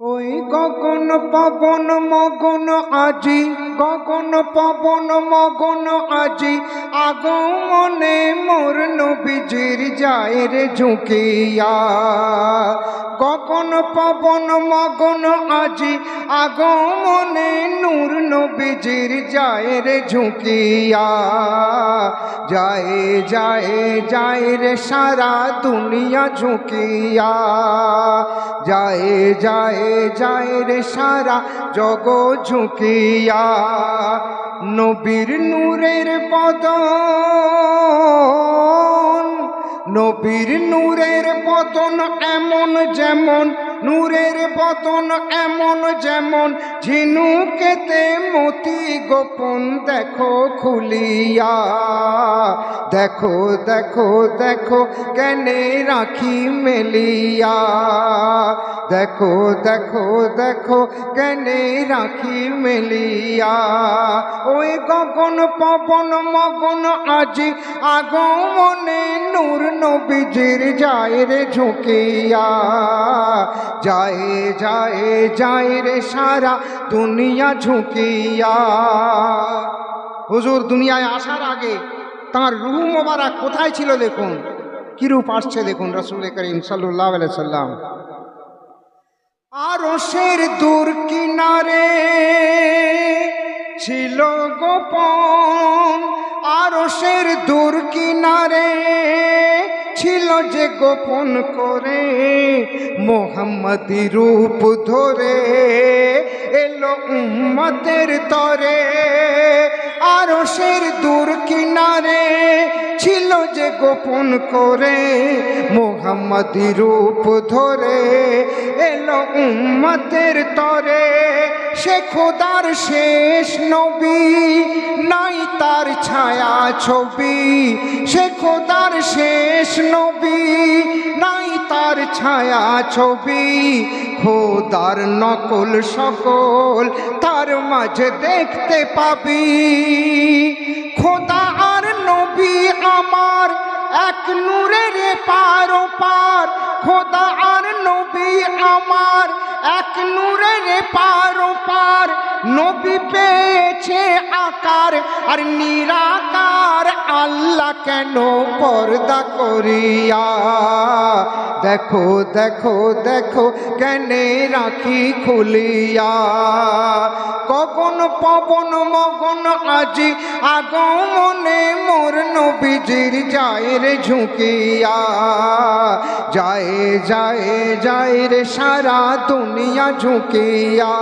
ওই গগন পবন মগন আজি, গগন পবন মগন আজি আগমনে মোর নবীজির যায় রে ঝুঁকিয়া। গগন পবন মগন আজি আগমনে নূর নবীজির যায় রে ঝুঁকিয়া। যায় যায় যায় রে সারা দুনিয়া ঝুঁকিয়া। যায় যায় যায় রে সারা জগ ঝুঁকিয়া। নবীর নূরের বদন নবীর নূরের পতন এমন যেমন, নূরের পতন এমন যেমন, ঝিনুকেতে মতি গোপন দেখো খুলিয়া। দেখো দেখো দেখো কেনে রাখি মেলিয়া। দেখো দেখো দেখো কেনে রাখি মেলিয়া। ওই গগন, পবন, মগন আজি আগমনে নূর নবীজির যায় রে ঝুঁকিয়া। যায় যায় যায় রে সারা দুনিয়া ঝুঁকিয়া। হুজুর, দুনিয়ায় আসার আগে তার রুহ মোবারক কোথায় ছিল দেখুন? কি রূপ আসছে দেখুন রসুল করিম সাল্লাহ সাল্লাম আরশের দূর কিনারে ছিল গোপন আরশের দূর কিনারে ছিল যে গোপন করে মোহাম্মদি রূপ ধরে এলো উম্মতের তরে। আরশের দূর কিনারে ছিল যে গোপন করে মোহাম্মদি রূপ ধরে এলো উম্মতের তরে। সে খোদার শেষ নবী, নাই তার ছায়া ছবি। সে খোদার শেষ নবী, নাই তার ছায়া ছবি। খোদার নকল সকল তার মাঝে দেখতে পাবি। খোদা আর নবী আমার এক নূরের পার পার। খোদা আর নবী আমার এক নূরের পার পার নবী পেয়েছে আকার আর নিরাকার আল্লাহ কেন পর্দা করিয়া? দেখো দেখো দেখো, কেনে রাখি খুলিয়া। গগন পবন, মগন, আজি আগমনে মোর নবীজির যায় ঝুঁকিয়া। যায় যায় যায় রে সারা দুনিয়া ঝুঁকিয়া।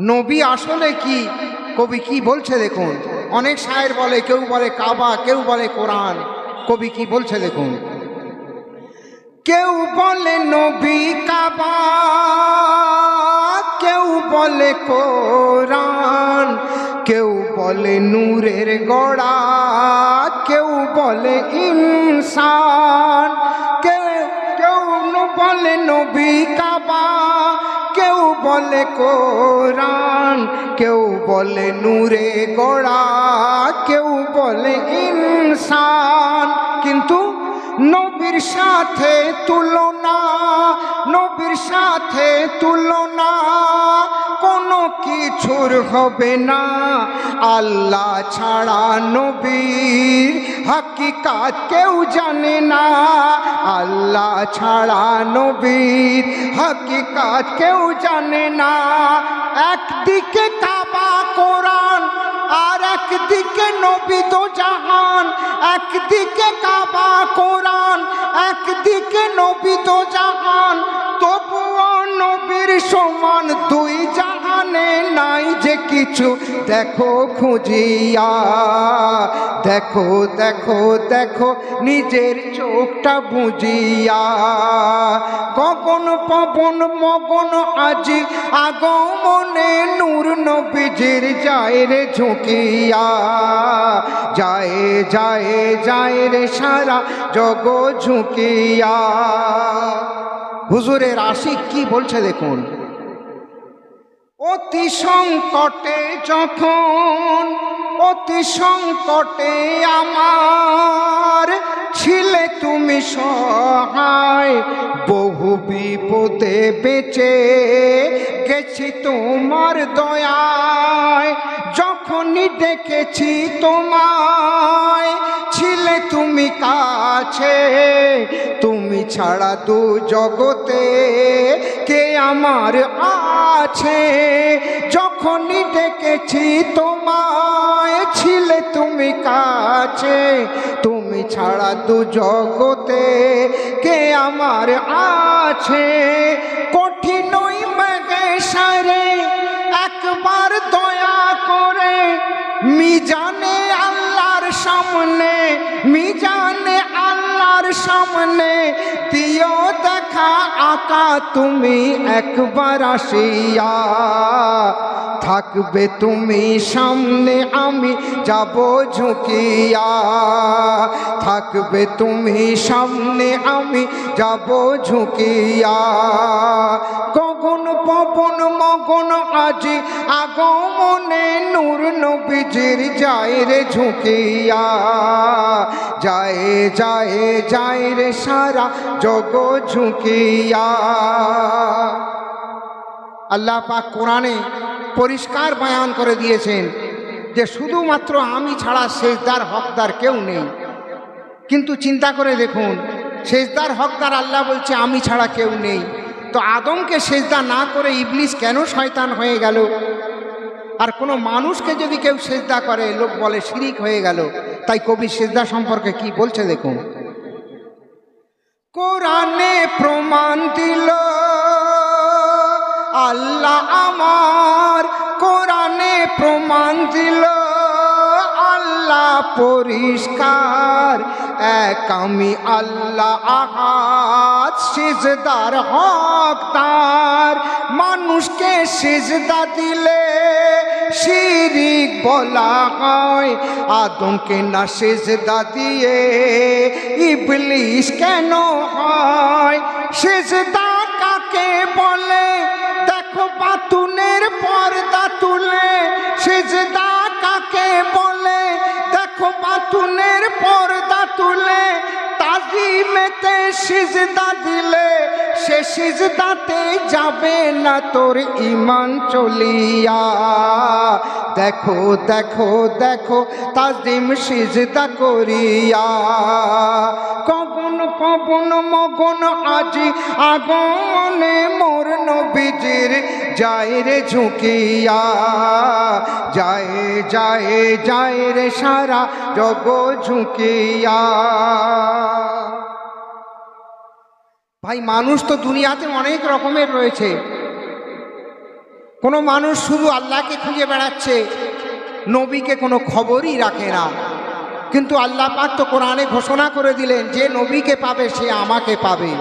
নবী আসলে কি? কবি কি বলছে দেখুন? অনেক শায়ের বলে, কেউ বলে কাবা, কেউ বলে কোরআন। কবি কি বলছে দেখুন? কেউ বলে নবী কাবা, কেউ বলে কোরআন। কেউ বলে নূরের গড়া, কেউ বলে ইনসান। কেউ কেউ বলে নবী কাবা বলে কোরআন কেউ বলে নূরে গড়া কেউ বলে ইনসান। কিন্তু নবীর সাথে তুলনা, নবীর সাথে তুলনা, কোনো কিছুর হবে না। আল্লাহ ছাড়া নবীর হাকিকাত কেউ জানে না। আল্লাহ ছাড়া নবীর হাকিকাত কেউ জানে না। একদিকে কাবা আর একদিকে নবী তো জাহান একদিকে কাবা কোরআন একদিকে নবী তো জাহান। নবীর সমান দুই জাহানে নাই যে কিছু। দেখো খুঁজিয়া, দেখো দেখো দেখো, নিজের চোখটা বুঝিয়া। গগন পবন মগন, আজি, আগমনে নূর নবীজির যায় রে ঝুঁকিয়া। যায় যায় যায় রে সারা জগ ঝুঁকিয়া। হুজুরের আশিক কি বলছে দেখুন? অতি সংকটে যখন, অতি সংকটে আমার ছিলে তুমি সহায়, বহু বিপদে বেঁচে গেছি তোমার দয়ায়। যখনই ডেকেছি তোমায়, ছিলে তুমি কাছে। তুমি ছাড়া দু জগতে কে আমার আছে? যখনই ডেকেছি তোমায়, ছিলে তুমি কাছে। তুমি ছাড়া দু জগতে কে আমার আছে? কঠিনই মিজানে আল্লাহর সামনে, মিজানে আল্লাহর সামনে, দিও দেখা আকা তুমি একবার আসিয়া। থাকবে তুমি সামনে, আমি যাব ঝুঁকিয়া। থাকবে তুমি সামনে, আমি যাব ঝুঁকিয়া। গগন পবন, মগন, আজি আগমনে নূর নবীজির যায় রে ঝুঁকিয়া। যায় যায় যায় রে সারা জগ ঝুঁকিয়া। আল্লাহ পাক কোরআনে পরিষ্কার বয়ান করে দিয়েছেন যে শুধুমাত্র আমি ছাড়া শেষদার হকদার কেউ নেই। কিন্তু চিন্তা করে দেখুন শেষদার হকদার আল্লাহ বলছে, আমি ছাড়া কেউ নেই। তো আদমকে সেজদা না করে ইবলিস কেন শয়তান হয়ে গেল? আর কোনো মানুষকে যদি কেউ সেজদা করে, লোক বলে শিরিক হয়ে গেল। তাই কবি সেজদা সম্পর্কে কি বলছে দেখুন? কোরআনে প্রমাণ দিল, আল্লাহ আমার কোরআনে প্রমাণ দিল। আল্লাহ পরিষ্কার, এক আমি আল্লাহ আহাত সিজদার হকদার মানুষকে সিজদা দিলে শিরিক বলা হয়, আদমকে না সেজদা দিয়ে ইবলিশ কেন হয়? সেজদা কাকে বলে? দেখো বাতুনের পর্দা তুলে, সেজদা কাকে বলে? দেখো পর্দা তুলে সিজদা দিলে, সে সিজদাতে যাবে না তোর ইমান চলিয়া। দেখো দেখো দেখো, তাজিম সিজদা করিয়া। কবন পবন মগন আজি আগমনে মোর নবীজির যায় রে ঝুঁকিয়া, যায় যায় যায় রে সারা জগ ঝুঁকিয়া। ভাই, মানুষ তো দুনিয়াতে অনেক রকমের রয়েছে। কোনো মানুষ শুধু আল্লাহকে খুঁজে বেড়াচ্ছে, নবীকে কোনো খবরই রাখে না। কিন্তু আল্লাহ পাক তো কোরআনে ঘোষণা করে দিলেন, যে নবীকে পাবে সে আমাকে পাবে।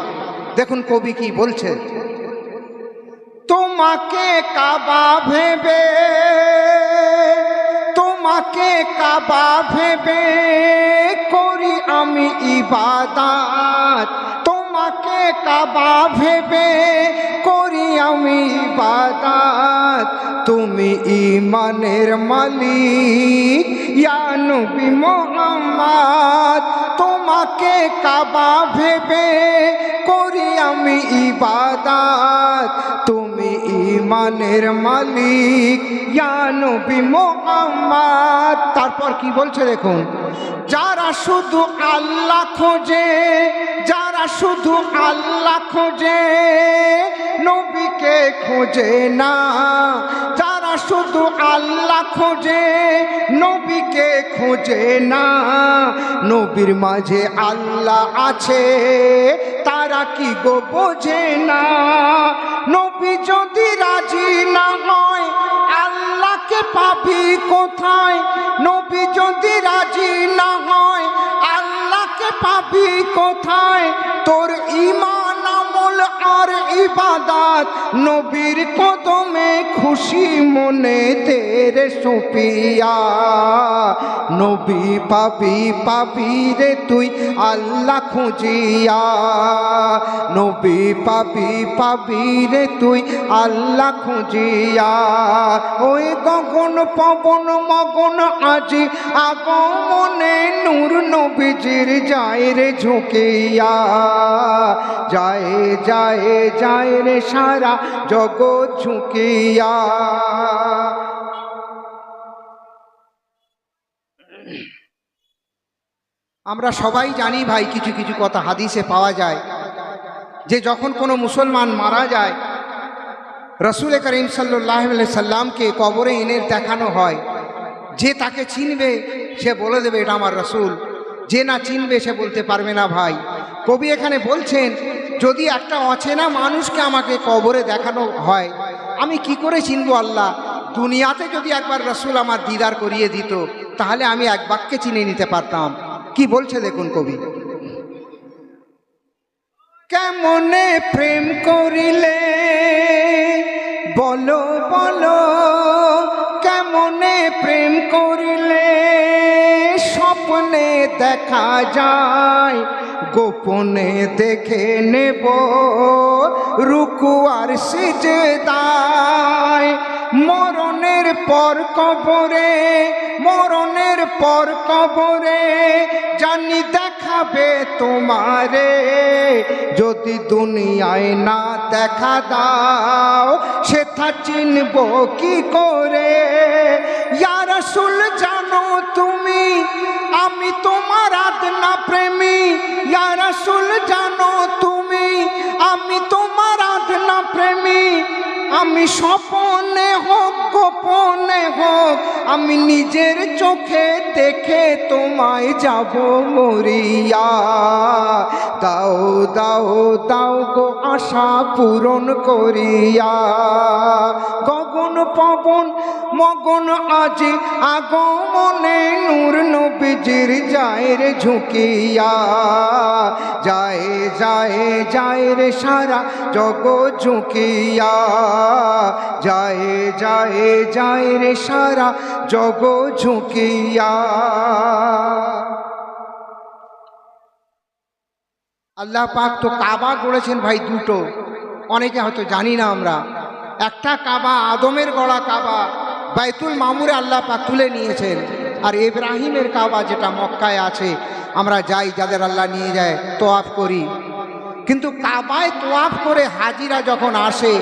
দেখুন কবি কি বলছে। তোমাকে কাবা ভেবে, তোমাকে কাবা ভেবে করি আমি ইবাদাত। তোমাকে কাবা ভেবে করি আমি ইবাদাত। তুমি ইমানের মালিক, ইয়া নবী মোহাম্মদ। তোমাকে কাবা ভেবে করি আমি ইবাদাত, তুমি ইমানের মালিক। ইয়া বি মোহাম্মদ। তারপর কি বলছে দেখুন? যারা শুধু আল্লাহ খোঁজে, যারা শুধু আল্লাহ খোঁজে, নবীকে খোঁজে না। যারা শুধু আল্লাহ খোঁজে, নবীকে খোঁজে না। নবীর মাঝে আল্লাহ আছে, তারা কি গো বোঝে না? নবী যদি রাজি না হয়, আল্লাহকে পাবি কোথায়? নবী যদি রাজি না হয়, আল্লাহকে পাবি কোথায়? তোর আমল আর ইবাদাত নবীর কদমে খুশি মনে তের সুপিয়া। নবী পাবি পাবি রে তুই আল্লাহ খুঁজিয়া। নবী পাবি পাবি রে তুই আল্লাহ খুঁজিয়া। ওই গগন পবন মগন আজি আগমনে নূর নবীজির যায় রে ঝুঁকিয়া। যায় যায় যায় রে সারা জগৎ ঝুঁকিয়া। আমরা সবাই জানি ভাই, কিছু কিছু কথা হাদিসে পাওয়া যায় যে যখন কোনো মুসলমান মারা যায়, রসুল করিম সাল্লাহ সাল্লামকে কবরে এনে দেখানো হয়। যে তাকে চিনবে, সে বলে দেবে, এটা আমার রসুল। যে না চিনবে, সে বলতে পারবে না ভাই। কবি এখানে বলছেন যদি একটা অচেনা মানুষকে আমাকে কবরে দেখানো হয়, আমি কি করে চিনবো আল্লাহ? দুনিয়াতে যদি একবার রসুল আমার দিদার করিয়ে দিত, তাহলে আমি এক বাক্যে চিনে নিতে পারতাম। কি বলছে দেখুন কবি। কেমনে প্রেম করিলে? বলো বলো, কেমনে প্রেম করিলে? স্বপ্নে দেখা যায়, গোপনে দেখে নেব। রুকু আর সিজে দায়। মরণের পর কবরে, মরণের পর কবরে, জানি দেখাবে তোমারে। যদি দুনিয়ায় না দেখা দাও সেটা চিনব কি করে? ইয়ারসুল আমি তোমার আদনা প্রেমী। ইয়ারসুল জানো তুমি, আমি তোমার আদনা প্রেমী। আমি স্বপনে হোক, গোপনে হোক, আমি নিজের চোখে দেখে তোমায় যাব মরিয়া। দাও দাও দাও গো আশা পূরণ করিয়া। গগন পবন, মগন আজি আগমনে নূর নবীজির যায় রে ঝুঁকিয়া। যায় যায় যায় রে সারা জগ ঝুঁকিয়া। যায় যায় যায় রে সারা জগ ঝুঁকিয়া। আল্লাহ পাক তো কাবা গড়েছেন ভাই দুটো। অনেকে হয়তো জানি না আমরা। একটা কাবা আদমের গড়া কাবা, বাইতুল মামুরে আল্লাহ পাক তুলে নিয়েছেন। আর ইব্রাহিমের কাবা যেটা মক্কায় আছে, আমরা যাই যাদের আল্লাহ নিয়ে যায়, তোয়াফ করি। কিন্তু কাবায় তোয়াফ করে হাজিরা যখন আসে,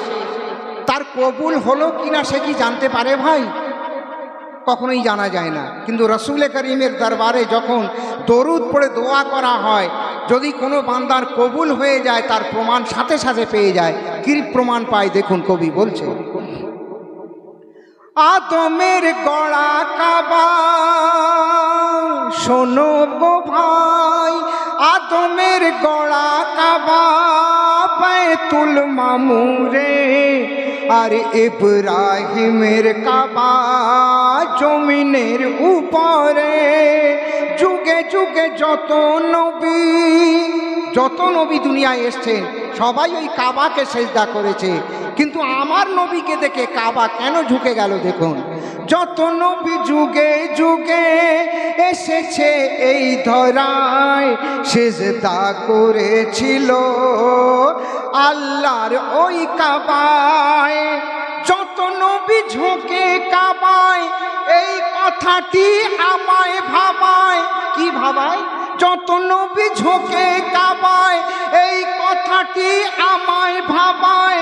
তার কবুল হলো কিনা সে কি জানতে পারে ভাই? কখনোই জানা যায় না। কিন্তু রসুল করিমের দরবারে যখন দরুদ পড়ে দোয়া করা হয় যদি কোনো বান্দার কবুল হয়ে যায়, তার প্রমাণ সাথে সাথে পেয়ে যায়। কি প্রমাণ পায়? দেখুন, কবি বলছে, আদমের গড়া কাবা, শোনো গো ভাই, আদমের গড়া কাবা বাইতুল মামুরে আর ইব্রাহিমের কাবা, জমিনের উপরে। যুগে যত নবী যত নবী দুনিয়ায় এসছেন সবাই ওই কাবাকে সেজদা করেছে। কিন্তু আমার নবীকে দেখে কাবা কেন ঝুঁকে গেল দেখুন। যত নবী যুগে যুগে এসেছে এই ধরায় সেজদা করেছিল আল্লাহর ওই কাবায়। যত নবী ঝুঁকে কাবায় এই কথাটি আমায় ভাবায়। কি ভাবায়? যত নবী ঝোঁকে কাবায় এই কথাটি আমায় ভাবায়।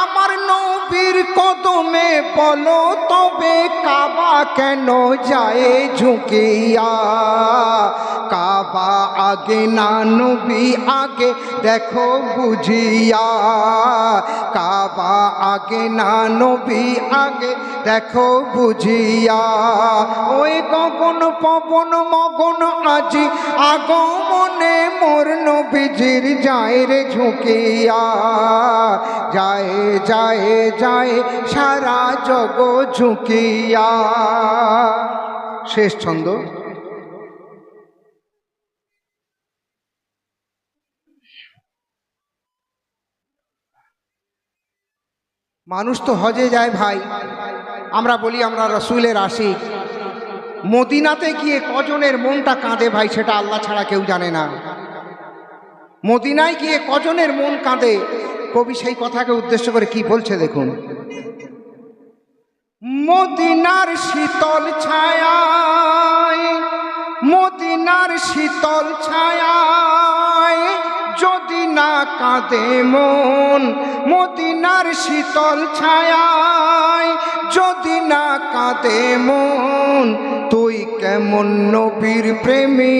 আমার নবীর কদমে বলো, তবে কাবা কেন যায় ঝুঁকিয়া? কাবা আগে না নবী আগে, দেখো বুঝিয়া। কাবা আগে না নবী আগে, দেখো বুঝিয়া। ওই গগন, পবন, মগন, আজি আগমনে মোর নবীজির যায় রে ঝুঁকিয়া। যায় যায় যায়, সারা জগ ঝুঁকিয়া। শেষ ছন্দ। মানুষ তো হজে যায় ভাই। আমরা বলি আমরা রসুলের আশিক। মদিনাতে গিয়ে কজনের মনটা কাঁদে ভাই সেটা আল্লাহ ছাড়া কেউ জানে না। মদিনায় গিয়ে কজনের মন কাঁদে, কবি সেই কথাকে উদ্দেশ্য করে কি বলছে দেখুন। মদিনার শীতল ছায়ায়, মদিনার শীতল যদি না কাঁদে মন, মদিনার শীতল ছায়ায়। যদি না কাঁদে মন, তুই কেমন নবীর প্রেমী?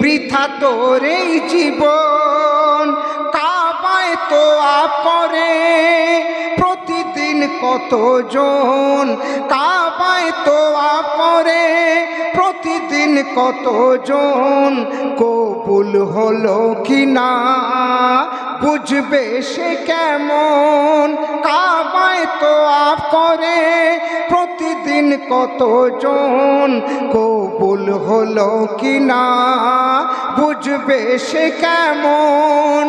বৃথা তোর এই জীবন, কাবায় তো আপরে। প্রতিদিন কতজন? কাবায় তো আপরে প্রতিদিন কতজন? কবুল হলো কি না বুঝবে সে কেমন? কাবায় তো আপ করে প্রতিদিন কতজন? কবুল হলো কি না বুঝবে সে কেমন?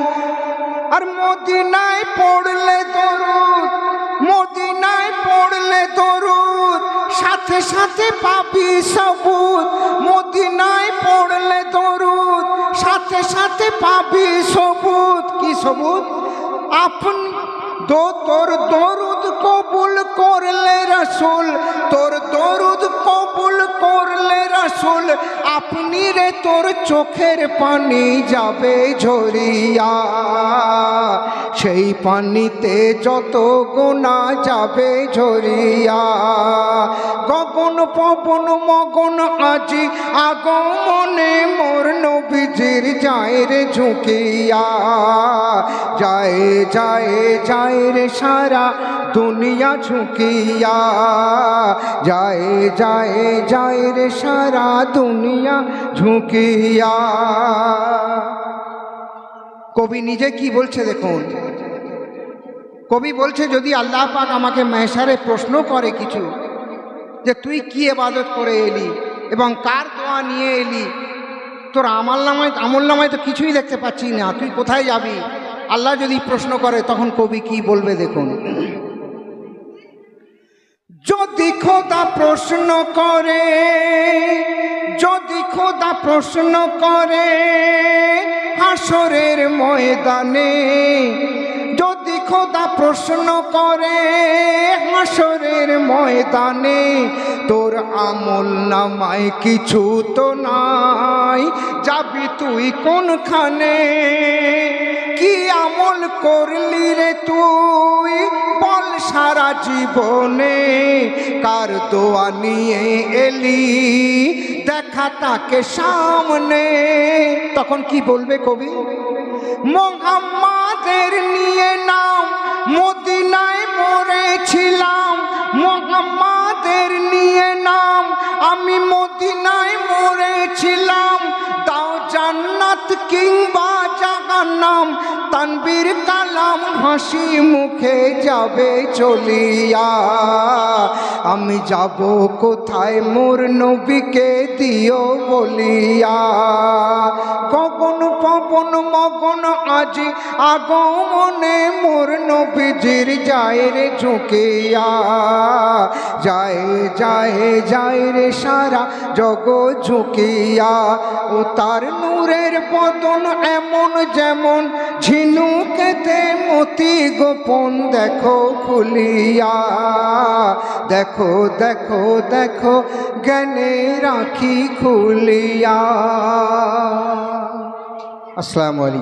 আর মদিনায় পড়লে দরুদ সাথে পাবি সবুজ মদিনায় পড়লে দরুদ। সাথে সাথে পাবি সবুজ কি সবুজ আপনি দো, তোর দরুদ কবুল করলে রসুল, তোর দরুদ কবুল করলে রসুল। আপনি রে তোর চোখের পানি যাবে ঝরিয়া। সেই পানিতে যত গোনা যাবে ঝরিয়া, গগন পবন মগন আজি আগমনে মোর নবীজির যায় ঝুঁকিয়া। যায় যায় যায় সারা দুনিয়া ঝুঁকিয়া। যায় যায় যায় সারা দুনিয়া ঝুঁকিয়া। কবি নিজে কি বলছে দেখুন? কবি বলছে, যদি আল্লাহ পাক আমাকে মেহসারে প্রশ্ন করে কিছু, যে তুই কি এবাদত করে এলি এবং কার দোয়া নিয়ে এলি, তোর আমল নামায় আমল নামায় তো কিছুই দেখতে পাচ্ছি না, তুই কোথায় যাবি? আল্লাহ যদি প্রশ্ন করে, তখন কবি কি বলবে দেখুন? যদি খোদা প্রশ্ন করে যদি খোদা প্রশ্ন করে হাসরের ময়দানে যদি খোদা প্রশ্ন করে হাসরের ময়দানে, তোর আমল নামায় কিছু তো নাই, যাবি তুই কোনখানে? কি আমল করলি রে তুই? বল সারা জীবনে, কার দোয়া নিয়ে এলি? দেখা তাকে সামনে। তখন কি বলবে কবি? মোহাম্মাদের নিয়ে নাম মদিনায় মরেছিলাম। মোহাম্মাদের নিয়ে নাম আমি মদিনায় মরেছিলাম। তাও জান্নাত কিংবা তানবীর কালাম হাসি মুখে যাবে চলিয়া। আমি যাব কোথায় মোর নবীকে দিও বলিয়া। গগন পবন মগন আজি আগমনে মোর নবীজির যায় রে ঝুঁকিয়া। যায় যায় যায় রে সারা জগ ঝুঁকিয়া। ও তার নূরের বদন এমন যেমন ঝিনুকেতে মতি গোপন দেখো খুলিয়া। দেখো দেখো দেখো জ্ঞানে রাখি খুলিয়া। আসসালামু আলাইকুম।